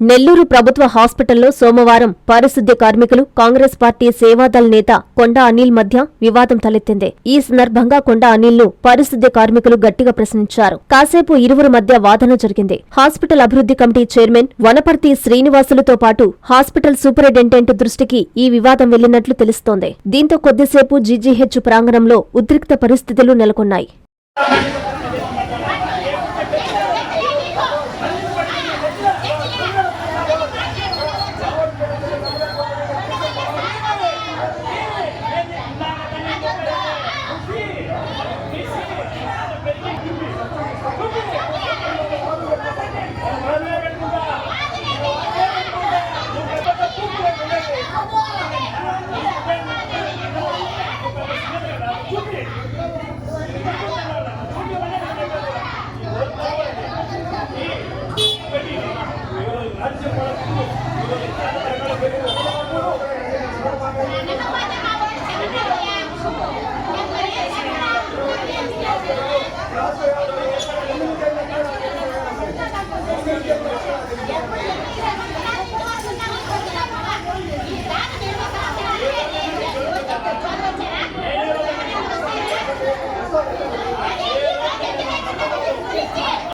నెల్లూరు ప్రభుత్వ హాస్పిటల్లో సోమవారం పారిశుద్ధ్య కార్మికులు కాంగ్రెస్ పార్టీ సేవాదల్ నేత కొండా అనిల్ మధ్య వివాదం తలెత్తింది. ఈ సందర్భంగా కొండా అనిల్ను పారిశుద్ధ్య కార్మికులు గట్టిగా ప్రశ్నించారు. కాసేపు ఇరువురు మధ్య వాదన జరిగింది. హాస్పిటల్ అభివృద్ధి కమిటీ చైర్మన్ వనపర్తి శ్రీనివాసులతో పాటు హాస్పిటల్ సూపరింటెండెంట్ దృష్టికి ఈ వివాదం వెళ్ళినట్లు తెలుస్తోంది. దీంతో కొద్దిసేపు జీజీహెచ్ ప్రాంగణంలో ఉద్రిక్త పరిస్థితులు నెలకొన్నాయి. Thank you.